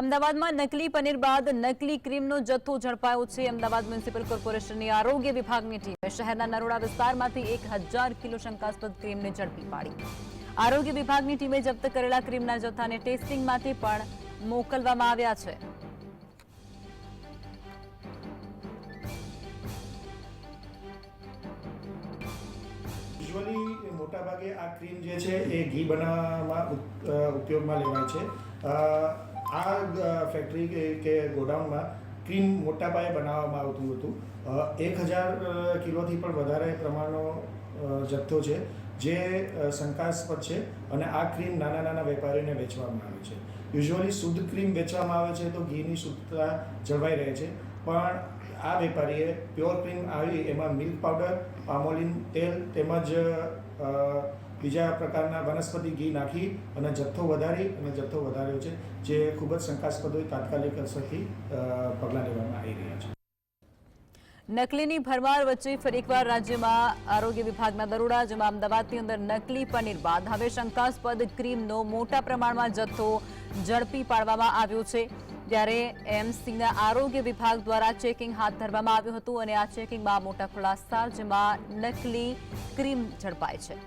અમદાવાદમાં નકલી પનીર બાદ નકલી ક્રીમનો જથ્થો ઝડપાયો છે. અમદાવાદ મ્યુનિસિપલ કોર્પોરેશનની આરોગ્ય વિભાગની ટીમે શહેરના નરોડા વિસ્તારમાંથી એક હજાર કિલો શંકાસ્પદ ક્રીમને ઝડપી પાડી. આરોગ્ય વિભાગની ટીમે જપ્ત કરેલા ક્રીમના જથ્થાને ટેસ્ટિંગમાંથી પણ મોકલવામાં આવ્યા છે. યુઝ્યુઅલી મોટાભાગે આ ક્રીમ જે છે એ ઘી બનાવવામાં ઉપયોગમાં લેવાય છે. આ ફેક્ટરી કે કે ગોડાઉનમાં ક્રીમ મોટા પાયે બનાવવામાં આવતું હતું. એક હજાર કિલોથી પણ વધારે પ્રમાણનો જથ્થો છે, જે શંકાસ્પદ છે અને આ ક્રીમ નાના નાના વેપારીઓને વેચવામાં આવે છે. યુઝ્યુઅલી શુદ્ધ ક્રીમ વેચવામાં આવે છે તો ઘીની શુદ્ધતા જળવાઈ રહે છે. પણ આ વેપારીએ પ્યોર ક્રીમ આવી એમાં મિલ્ક પાવડર પામોલિન તેલ તેમજ બીજા પ્રકારના વનસ્પતિ ઘી નાખી અને જથ્થો વધારી અને જથ્થો વધાર્યો છે, જે ખૂબ જ શંકાસ્પદ હોય, તાત્કાલિક અસરથી પગલાં લેવામાં આવી રહ્યા છે. નકલીની ભરમાર વચ્ચે ફરી એકવાર રાજ્યમાં આરોગ્ય વિભાગના દરોડા, જેમાં અમદાવાદની અંદર નકલી પનીર બાદ. હવે શંકાસ્પદ ક્રીમનો મોટા પ્રમાણમાં જથ્થો ઝડપી પાડવામાં આવ્યો છે. ત્યારે એમસીના આરોગ્ય વિભાગ દ્વારા ચેકિંગ હાથ ધરવામાં આવ્યું હતું અને આ ચેકિંગમાં મોટા ખુલાસા, જેમાં નકલી ક્રીમ ઝડપાય છે.